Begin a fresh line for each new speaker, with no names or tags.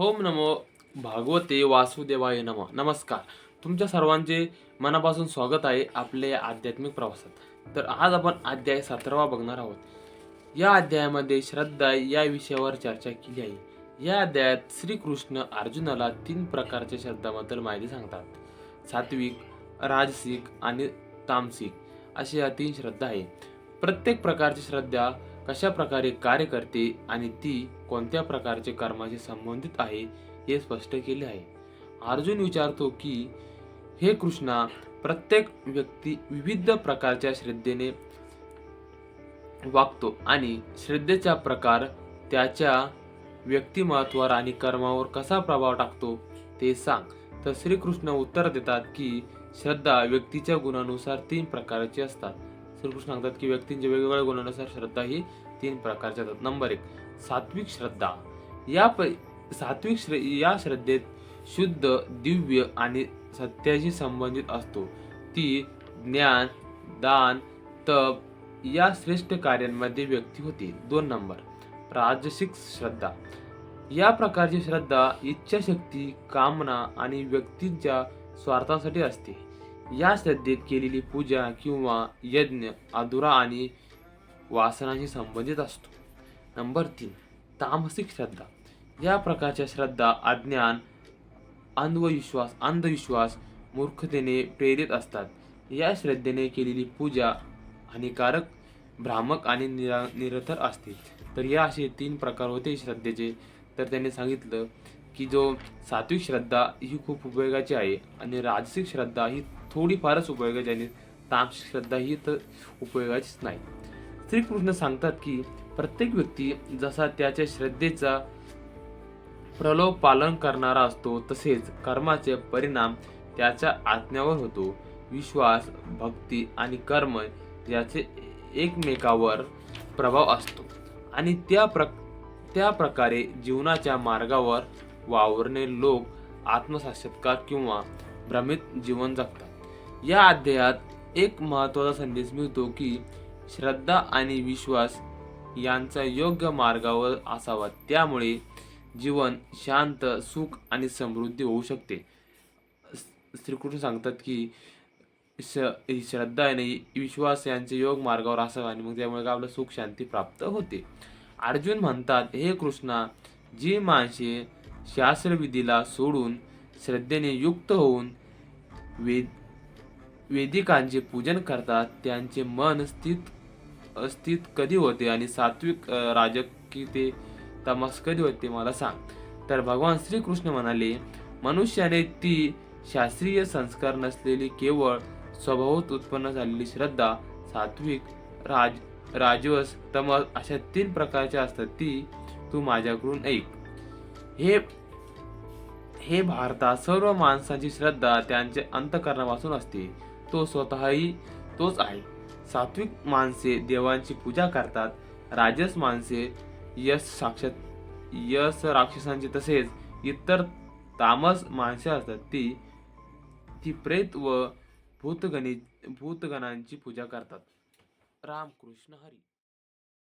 Home नमो भागवते वासुदेवाय नम. नमस्कार. तुमच्या सर्वांचे मनापासून स्वागत आहे आपल्या आध्यात्मिक प्रवासात. तर आज आपण अध्याय सतरावा बघणार आहोत. या अध्यायामध्ये श्रद्धा या विषयावर चर्चा केली आहे. या अध्यायात श्रीकृष्ण अर्जुनाला तीन प्रकारच्या श्रद्धाबद्दल माहिती सांगतात. सात्विक राजसिक आणि तामसिक अशी या तीन श्रद्धा आहे. प्रत्येक प्रकारची श्रद्धा कशा प्रकारे कार्य करते आणि ती कोणत्या प्रकारचे कर्माशी संबंधित आहे हे स्पष्ट केले आहे. अर्जुन विचारतो की हे कृष्णा प्रत्येक व्यक्ती विविध प्रकारच्या श्रद्धेने वागतो आणि श्रद्धेचा प्रकार त्याच्या व्यक्तिमत्वावर आणि कर्मावर कसा प्रभाव टाकतो ते सांग. तर श्रीकृष्ण उत्तर देतात की श्रद्धा व्यक्तीच्या गुणानुसार तीन प्रकारची असतात. श्रीकृष्ण सांगतात की व्यक्तींच्या वेगवेगळ्या गुणानुसार श्रद्धा ही तीन प्रकारच्या असतात नंबर एक सात्विक श्रद्धा. या प सात्विक श्र या श्रद्धेत शुद्ध दिव्य आणि सत्याशी संबंधित असतो. ती ज्ञान दान तप या श्रेष्ठ कार्यांमध्ये व्यक्ती होती. दोन नंबर राजसिक श्रद्धा. या प्रकारची श्रद्धा इच्छाशक्ती कामना आणि व्यक्तींच्या स्वार्थासाठी असते. या श्रद्धेत केलेली पूजा किंवा यज्ञ अधुरा आणि वासनाशी संबंधित असतो. नंबर तीन तामसिक श्रद्धा. या प्रकारच्या श्रद्धा अज्ञान अंधविश्वास अंधविश्वास मूर्खतेने प्रेरित असतात. या श्रद्धेने केलेली पूजा हानिकारक भ्रामक आणि निरा निरथर असते. तर या असे तीन प्रकार होते श्रद्धेचे. तर त्यांनी सांगितलं की जो सात्विक श्रद्धा ही खूप उपयोगाची आहे आणि राजसिक श्रद्धा ही थोडीफारच उपयोगाची आहे आणि तामसिक श्रद्धा ही तर उपयोगाचीच नाही. श्रीकृष्ण सांगतात की प्रत्येक व्यक्ती जसा त्याच्या श्रद्धेचा प्रलोभ पालन करणारा असतो तसेच कर्माचे परिणाम त्याच्या आज्ञावर होतो. विश्वास भक्ती आणि कर्म याचे एकमेकावर प्रभाव असतो. आणि त्या प्र त्या प्रकारे जीवनाच्या मार्गावर वावरणे लोक आत्मसाक्षात्कार किंवा भ्रमित जीवन जगतात. या अध्यायात एक महत्त्वाचा संदेश मिळतो की श्रद्धा आणि विश्वास यांचा योग्य मार्गावर असावा. त्यामुळे जीवन शांत सुख आणि समृद्धी होऊ शकते. श्रीकृष्ण सांगतात की श ही श्रद्धा आणि विश्वास यांचे योग मार्गावर असावा आणि मग त्यामुळे आपलं सुख शांती प्राप्त होते. अर्जुन म्हणतात हे कृष्णा जी माणसे शास्त्रविधीला सोडून श्रद्धेने युक्त होऊन वेद वेदिकांचे पूजन करतात त्यांचे मन स्थित अस्थित कधी होते आणि सात्विक राजकी ते तमस कधी होते मला सांग. तर भगवान श्रीकृष्ण म्हणाले मनुष्याने ती शास्त्रीय संस्कार नसलेली केवळ स्वभावत उत्पन्न झालेली श्रद्धा सात्विक राज राजवस तमस अशा तीन प्रकारच्या असतात ती तू माझ्याकडून ऐक. हे हे भारतात सर्व माणसाची श्रद्धा त्यांचे अंतकरणापासून असते. तो स्वतःही तोच आहे. सात्विक माणसे देवांची पूजा करतात. राजस माणसे यश साक्षात यश राक्षसांची तसेच इतर तामस माणसे असतात. ती ती प्रेत व भूतगणी भूतगणांची पूजा करतात. रामकृष्ण हरी.